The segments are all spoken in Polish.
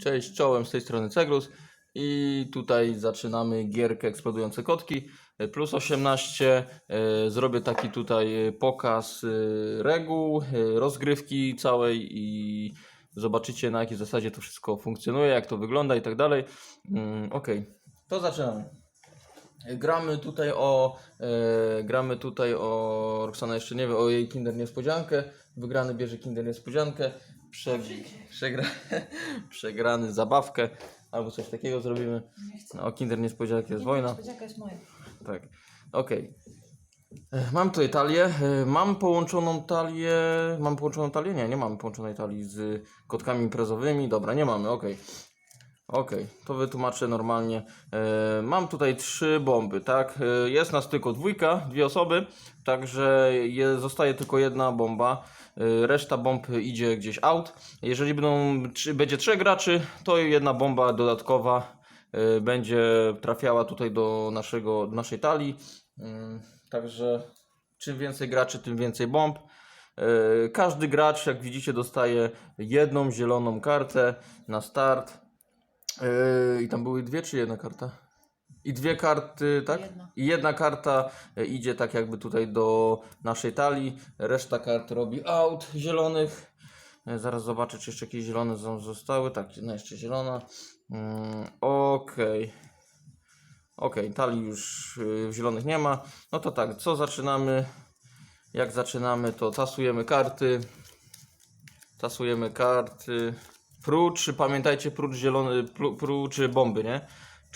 Cześć, czołem z tej strony Cegrus i tutaj zaczynamy gierkę Eksplodujące Kotki plus 18. E, Zrobię taki tutaj e, pokaz e, reguł, rozgrywki całej i zobaczycie na jakiej zasadzie to wszystko funkcjonuje, jak to wygląda i tak dalej. Mm, Okej, to zaczynamy. Gramy tutaj o gramy tutaj o Roxana jeszcze nie wie o jej Kinder Niespodziankę. Wygrany bierze Kinder Niespodziankę. Prze, przegra, przegrany zabawkę albo coś takiego zrobimy. No, o Kinder Niespodziankę jest wojna. Niespodzianka jest moja. Tak. Okej. E, Mam tutaj talię. E, Mam połączoną talię. Mam połączoną talię? Nie, nie mamy połączonej talii z kotkami imprezowymi. Dobra, nie mamy, okej. Okej, to wytłumaczę normalnie. E, mam tutaj trzy bomby, tak? E, jest nas tylko dwójka, dwie osoby, także je, zostaje tylko jedna bomba. E, reszta bomb idzie gdzieś out. Jeżeli będą, będzie trzech graczy, to jedna bomba dodatkowa e, będzie trafiała tutaj do, naszego, naszej talii. Mm, Także czym więcej graczy, tym więcej bomb. Każdy gracz, jak widzicie, dostaje jedną zieloną kartę na start. I tam były dwie czy jedna karta? I dwie karty, tak? Jedna. I jedna karta e, idzie tak jakby tutaj do naszej talii. Reszta kart robi out zielonych. E, Zaraz zobaczę, czy jeszcze jakieś zielone zo- zostały. Tak, jedna jeszcze zielona. Mm, Okej. Okej, talii już y, zielonych nie ma. No to tak, co zaczynamy? Jak zaczynamy, to tasujemy karty. Tasujemy karty. Prócz, pamiętajcie, prócz zielony, pró- prócz bomby, nie?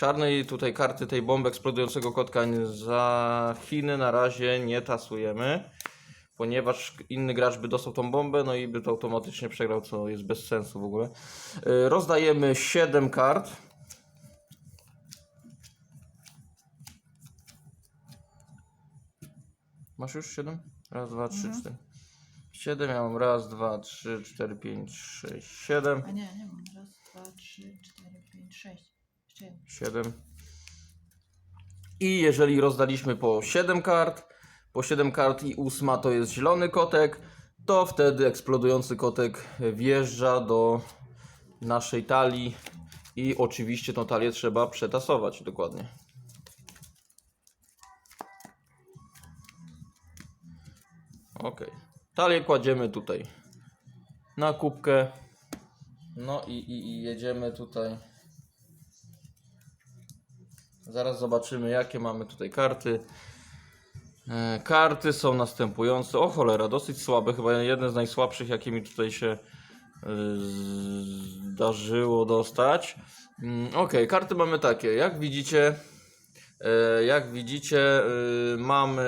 Czarnej tutaj karty tej bomby eksplodującego kotka za Chiny na razie nie tasujemy. Ponieważ inny gracz by dostał tą bombę, no i by to automatycznie przegrał, co jest bez sensu w ogóle. Y, Rozdajemy 7 kart. Masz już 7? Raz, dwa, trzy, Mhm. cztery. 7, ja mam raz, dwa, trzy, cztery, pięć, sześć, siedem. A nie, nie mam. Raz, dwa, trzy, cztery, pięć, sześć. Jeszcze jeden. 7. I jeżeli rozdaliśmy po 7 kart, po 7 kart i ósma to jest zielony kotek, to wtedy eksplodujący kotek wjeżdża do naszej talii i oczywiście tą talię trzeba przetasować dokładnie. Ok. Talię kładziemy tutaj na kubkę. No i, i, i jedziemy tutaj. Zaraz zobaczymy, jakie mamy tutaj karty. E, Karty są następujące. O cholera, dosyć słabe. Chyba jedne z najsłabszych, jakie mi tutaj się e, zdarzyło dostać. Mm, Ok, karty mamy takie. Jak widzicie, e, jak widzicie, mamy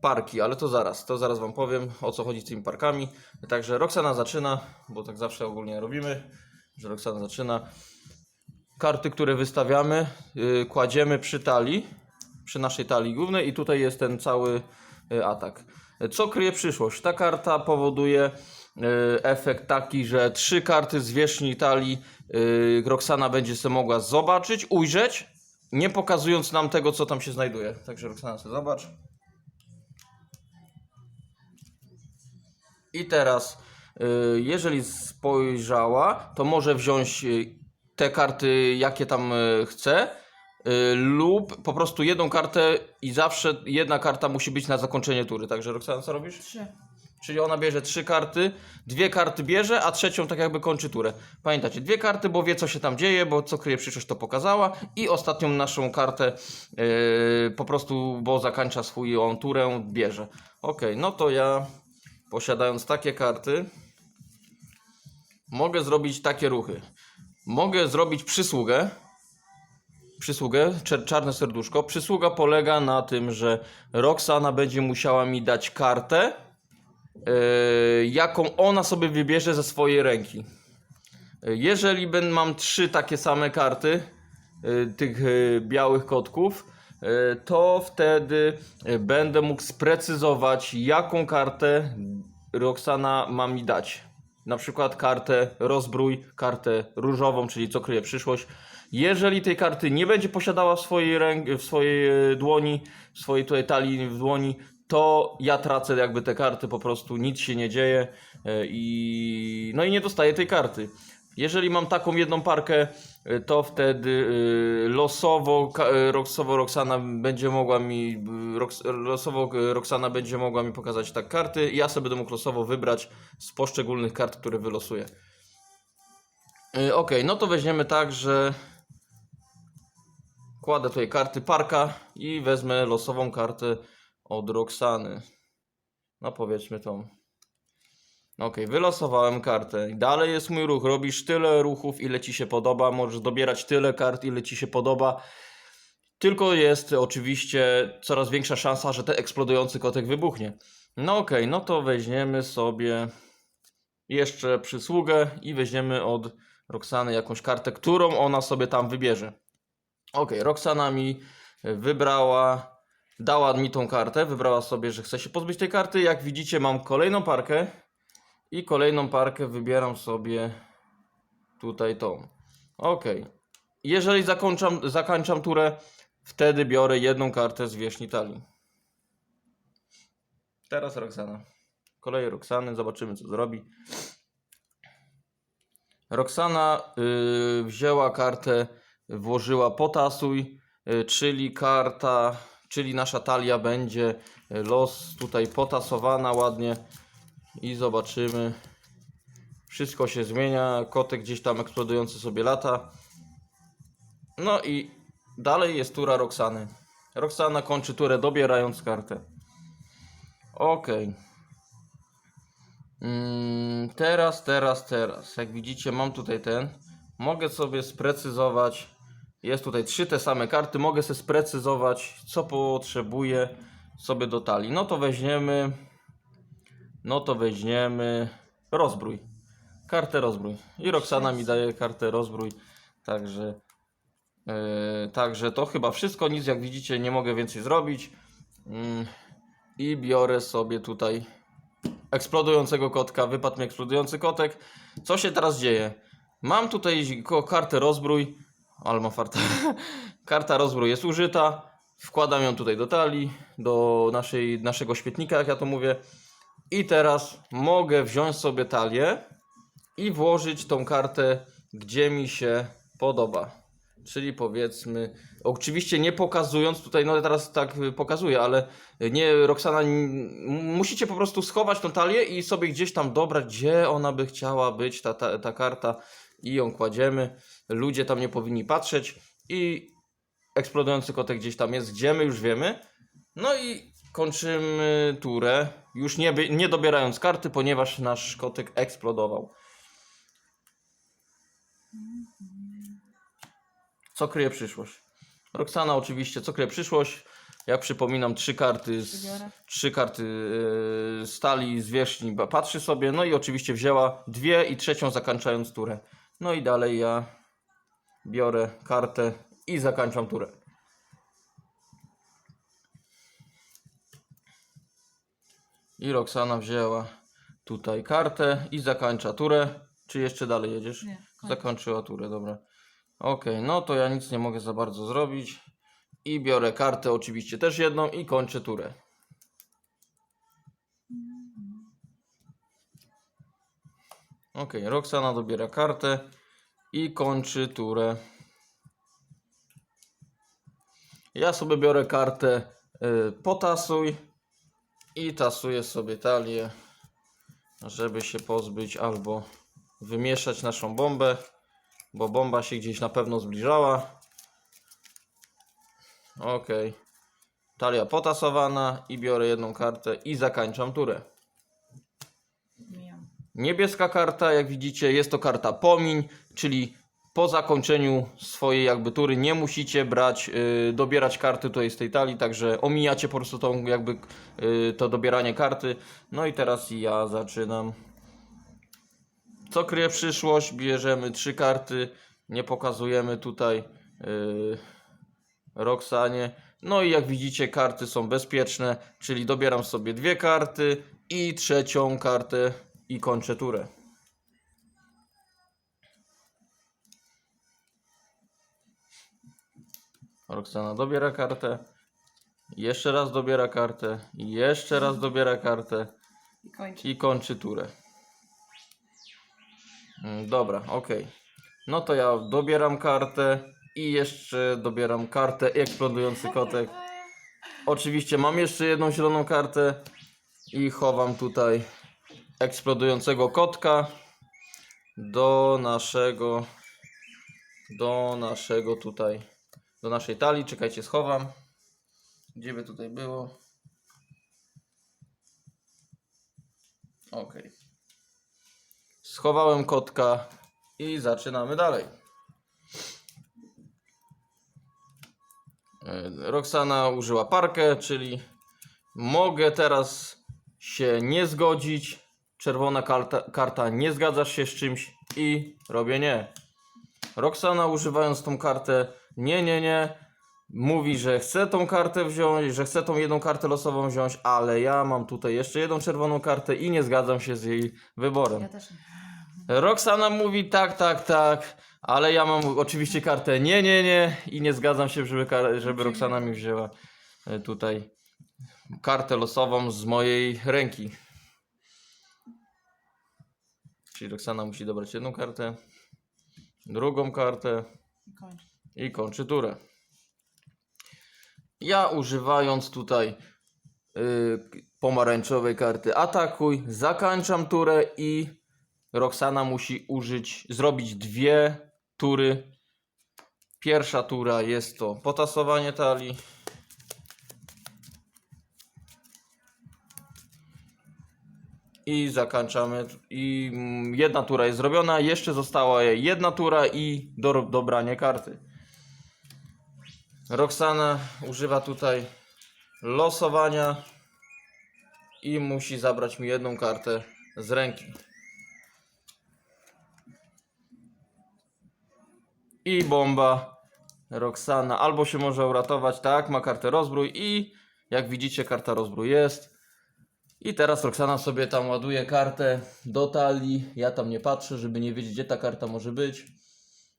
parki, ale to zaraz, to zaraz Wam powiem o co chodzi z tymi parkami. Także Roxana zaczyna, bo tak zawsze ogólnie robimy, że Roxana zaczyna karty, które wystawiamy, yy, kładziemy przy talii, przy naszej talii głównej i tutaj jest ten cały yy, atak. Co kryje przyszłość? Ta karta powoduje yy, efekt taki, że trzy karty z wierzchni talii Roxana będzie sobie mogła zobaczyć, ujrzeć, nie pokazując nam tego, co tam się znajduje. Także Roxana sobie zobacz. I teraz, y, jeżeli spojrzała, to może wziąć y, te karty, jakie tam y, chce, y, lub po prostu jedną kartę i zawsze jedna karta musi być na zakończenie tury. Także Roxana, co robisz? Trzy. Czyli ona bierze trzy karty, dwie karty bierze, a trzecią tak jakby kończy turę. Pamiętacie, dwie karty, bo wie co się tam dzieje, bo co kryje przyszłość to pokazała i ostatnią naszą kartę yy, po prostu, bo zakończa swoją turę, bierze. Ok, no to ja posiadając takie karty mogę zrobić takie ruchy. Mogę zrobić przysługę, przysługę, czarne serduszko. Przysługa polega na tym, że Roxana będzie musiała mi dać kartę, yy, jaką ona sobie wybierze ze swojej ręki. Yy, Jeżeli ben, mam trzy takie same karty, yy, tych yy, białych kotków, yy, to wtedy yy, będę mógł sprecyzować, jaką kartę Roxana ma mi dać. Na przykład kartę rozbrój, kartę różową, czyli co kryje przyszłość. Jeżeli tej karty nie będzie posiadała w swojej, w swojej e, dłoni, w swojej tutaj talii w dłoni, to ja tracę jakby te karty, po prostu nic się nie dzieje e, i no i nie dostaję tej karty. Jeżeli mam taką jedną parkę, y, to wtedy y, losowo, ka- y, losowo Roxana będzie mogła mi, losowo Roxana będzie mogła mi pokazać tak karty ja sobie będę mógł losowo wybrać z poszczególnych kart, które wylosuję. Ok, no to weźmiemy tak, że kładę tutaj karty parka i wezmę losową kartę od Roxany. No powiedzmy tą. Ok, wylosowałem kartę. Dalej jest mój ruch. Robisz tyle ruchów, ile ci się podoba. Możesz dobierać tyle kart, ile ci się podoba. Tylko jest oczywiście coraz większa szansa, że ten eksplodujący kotek wybuchnie. No okej, no to weźmiemy sobie jeszcze przysługę i weźmiemy od Roxany jakąś kartę, którą ona sobie tam wybierze. Okej, Roxana mi wybrała, dała mi tą kartę, wybrała sobie, że chce się pozbyć tej karty. Jak widzicie, mam kolejną parkę i kolejną parkę wybieram sobie tutaj tą. Ok. Jeżeli zakończam, zakończam turę, wtedy biorę jedną kartę z wierzchni talii. Teraz Roxana. Kolej Roxany, zobaczymy co zrobi. Roxana y, wzięła kartę, włożyła potasuj, y, czyli karta, czyli nasza talia będzie y, los tutaj potasowana ładnie i zobaczymy. Wszystko się zmienia, kotek gdzieś tam eksplodujący sobie lata. No i dalej jest tura Roxany. Roxana kończy turę dobierając kartę. Okej. Mm, teraz, teraz, teraz. Jak widzicie, mam tutaj ten. Mogę sobie sprecyzować. Jest tutaj trzy te same karty. Mogę sobie sprecyzować, co potrzebuję sobie do talii. No to weźmiemy. No to weźmiemy rozbrój. Kartę rozbrój. I Roxana mi daje kartę rozbrój. Także. Yy, także to chyba wszystko. Nic jak widzicie, nie mogę więcej zrobić. Mm, I biorę sobie tutaj eksplodującego kotka. Wypadł mi eksplodujący kotek. Co się teraz dzieje? Mam tutaj kartę rozbrój. Ale ma farta. Karta rozbrój jest użyta. Wkładam ją tutaj do talii, do naszej, naszego świetnika, jak ja to mówię. I teraz mogę wziąć sobie talię i włożyć tą kartę, gdzie mi się podoba. Czyli powiedzmy, oczywiście nie pokazując tutaj, no teraz tak pokazuję, ale nie, Roxana, musicie po prostu schować tą talię i sobie gdzieś tam dobrać, gdzie ona by chciała być, ta, ta, ta karta i ją kładziemy. Ludzie tam nie powinni patrzeć i eksplodujący kotek gdzieś tam jest, gdzie my już wiemy. No i kończymy turę, już nie, nie dobierając karty, ponieważ nasz kotek eksplodował. Co kryje przyszłość? Roxana oczywiście, co kryje przyszłość? Jak przypominam, trzy karty z, trzy karty yy, stali z wierzchni, patrzy sobie, no i oczywiście wzięła dwie i trzecią zakończając turę. No i dalej ja biorę kartę i zakończam turę. I Roxana wzięła tutaj kartę i zakończa turę. Czy jeszcze dalej jedziesz? Nie, koniec. Zakończyła turę, dobra. Okej, no to ja nic nie mogę za bardzo zrobić. I biorę kartę, oczywiście też jedną i kończę turę. Okej, Roxana dobiera kartę i kończy turę. Ja sobie biorę kartę y, potasuj i tasuję sobie talię, żeby się pozbyć albo wymieszać naszą bombę, bo bomba się gdzieś na pewno zbliżała. Ok. Talia potasowana i biorę jedną kartę i zakończam turę. Niebieska karta, jak widzicie, jest to karta pomiń, czyli po zakończeniu swojej jakby tury nie musicie brać, yy, dobierać karty tutaj z tej talii, także omijacie po prostu tą jakby yy, to dobieranie karty. No i teraz ja zaczynam. Co kryje przyszłość? Bierzemy trzy karty, nie pokazujemy tutaj yy, Roxanie. No i jak widzicie, karty są bezpieczne, czyli dobieram sobie dwie karty i trzecią kartę i kończę turę. Roxana dobiera kartę, jeszcze raz dobiera kartę, jeszcze raz dobiera kartę I kończę. i kończy turę. Mm, Dobra, okej. No to ja dobieram kartę i jeszcze dobieram kartę eksplodujący kotek. Oczywiście mam jeszcze jedną zieloną kartę i chowam tutaj eksplodującego kotka do naszego do naszego tutaj do naszej talii. Czekajcie, schowam. Gdzie by tutaj było? Okej. Schowałem kotka i zaczynamy dalej. E, Roxana użyła parkę, czyli mogę teraz się nie zgodzić. Czerwona karta, karta nie zgadzasz się z czymś i robię nie. Roxana używając tą kartę nie, nie, nie. Mówi, że chce tą kartę wziąć, że chce tą jedną kartę losową wziąć, ale ja mam tutaj jeszcze jedną czerwoną kartę i nie zgadzam się z jej wyborem. Ja też nie. Roxana mówi tak, tak, tak, ale ja mam oczywiście kartę nie, nie, nie i nie zgadzam się, żeby, kar- żeby Roxana mi wzięła e, tutaj kartę losową z mojej ręki. Czyli Roxana musi dobrać jedną kartę, drugą kartę I kończ. I kończy turę. Ja używając tutaj y, pomarańczowej karty atakuj, zakończam turę i Roxana musi użyć, zrobić dwie tury. Pierwsza tura jest to potasowanie talii. I zakończamy. I mm, jedna tura jest zrobiona. Jeszcze została jedna tura i do, dobranie karty. Roxana używa tutaj losowania i musi zabrać mi jedną kartę z ręki. I bomba. Roxana albo się może uratować, tak, ma kartę rozbrój i jak widzicie karta rozbrój jest. I teraz Roxana sobie tam ładuje kartę do talii. Ja tam nie patrzę, żeby nie wiedzieć gdzie ta karta może być.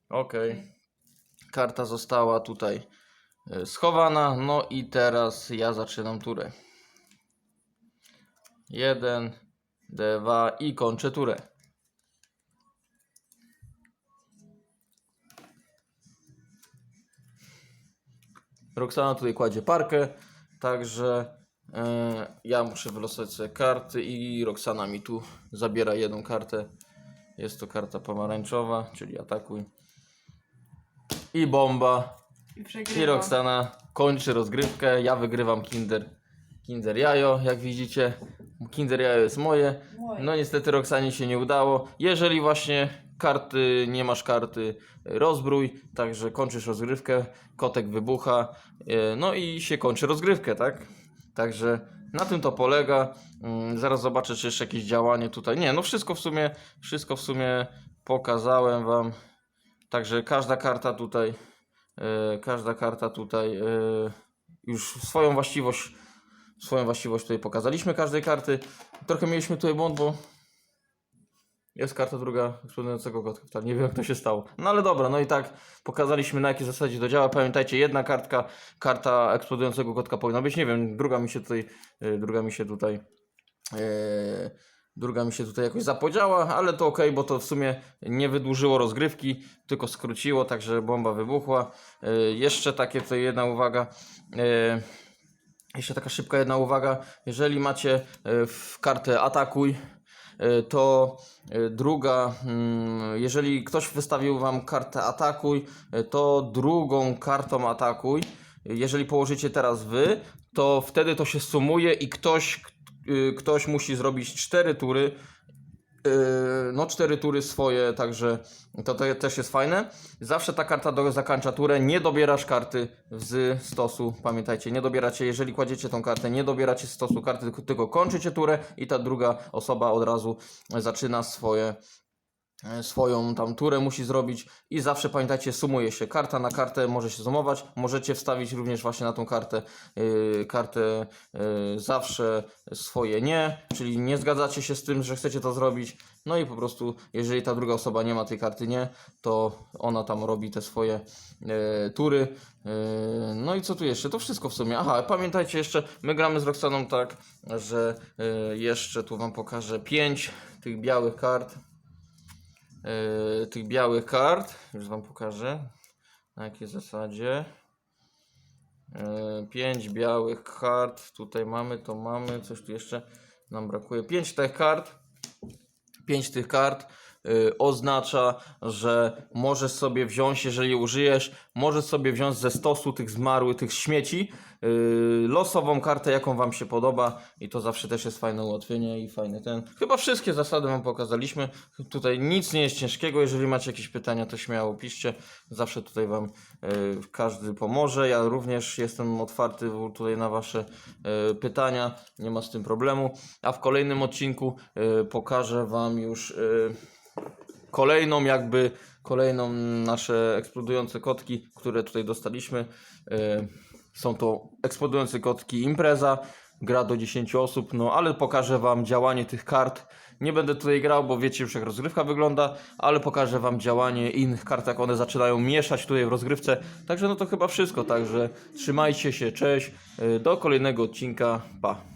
Okej. Karta została tutaj schowana. No i teraz ja zaczynam turę. Jeden, dwa i kończę turę. Roxana tutaj kładzie parkę, także e, ja muszę wylosować sobie karty i Roxana mi tu zabiera jedną kartę. Jest to karta pomarańczowa, czyli atakuj. I bomba. I I przegrywa. Roxana kończy rozgrywkę. Ja wygrywam Kinder, Kinder Jajo, jak widzicie. Kinder Jajo jest moje. Moje. No niestety Roxanie się nie udało. Jeżeli właśnie karty, nie masz karty, rozbrój, także kończysz rozgrywkę, kotek wybucha, e, no i się kończy rozgrywkę, tak? Także na tym to polega. Mm, Zaraz zobaczę, czy jeszcze jakieś działanie tutaj. Nie, no wszystko w sumie, wszystko w sumie pokazałem wam. Także każda karta tutaj, każda karta tutaj e, już swoją właściwość, swoją właściwość tutaj pokazaliśmy każdej karty. Trochę mieliśmy tutaj błąd, bo jest karta druga eksplodującego kotka. Nie wiem jak to się stało. No ale dobra, no i tak pokazaliśmy na jakiej zasadzie to działa. Pamiętajcie, jedna kartka, karta eksplodującego kotka powinna być. Nie wiem, druga mi się tutaj, yy, druga mi się tutaj, yy, druga mi się tutaj jakoś zapodziała, ale to ok, bo to w sumie nie wydłużyło rozgrywki, tylko skróciło, także bomba wybuchła. Yy, jeszcze takie tutaj jedna uwaga. Yy, jeszcze taka szybka jedna uwaga. Jeżeli macie e, w kartę atakuj, e, to e, druga, mm, jeżeli ktoś wystawił wam kartę atakuj, e, to drugą kartą atakuj, jeżeli położycie teraz wy, to wtedy to się sumuje i ktoś, ktoś musi zrobić cztery tury. Yy, no, cztery tury swoje, także to, to też jest fajne. Zawsze ta karta do, zakończa turę. Nie dobierasz karty z stosu. Pamiętajcie, nie dobieracie, jeżeli kładziecie tą kartę, nie dobieracie z stosu karty, tylko, tylko kończycie turę i ta druga osoba od razu zaczyna swoje, swoją tam turę musi zrobić i zawsze pamiętajcie, sumuje się. Karta na kartę może się sumować. Możecie wstawić również właśnie na tą kartę yy, kartę yy, zawsze swoje nie, czyli nie zgadzacie się z tym, że chcecie to zrobić. No i po prostu, jeżeli ta druga osoba nie ma tej karty nie, to ona tam robi te swoje e, tury. E, no i co tu jeszcze? To wszystko w sumie. Aha, pamiętajcie jeszcze, my gramy z Roxaną tak, że e, jeszcze tu Wam pokażę pięć tych białych kart. E, tych białych kart. Już wam pokażę na jakiej zasadzie. E, pięć białych kart. Tutaj mamy, to mamy. Coś tu jeszcze nam brakuje. Pięć tych kart. Pięć tych kart oznacza, że możesz sobie wziąć, jeżeli użyjesz, możesz sobie wziąć ze stosu tych zmarłych, tych śmieci, y, losową kartę, jaką Wam się podoba i to zawsze też jest fajne ułatwienie i fajny ten. Chyba wszystkie zasady Wam pokazaliśmy. Tutaj nic nie jest ciężkiego. Jeżeli macie jakieś pytania, to śmiało piszcie. Zawsze tutaj Wam y, każdy pomoże. Ja również jestem otwarty tutaj na Wasze y, pytania. Nie ma z tym problemu. A w kolejnym odcinku y, pokażę Wam już y, kolejną jakby kolejną nasze eksplodujące kotki, które tutaj dostaliśmy. Y, Są to eksplodujące kotki impreza, gra do 10 osób, no ale pokażę Wam działanie tych kart. Nie będę tutaj grał, bo wiecie już jak rozgrywka wygląda, ale pokażę Wam działanie innych kart, jak one zaczynają mieszać tutaj w rozgrywce. Także no to chyba wszystko, także trzymajcie się, cześć, Y, do kolejnego odcinka, pa.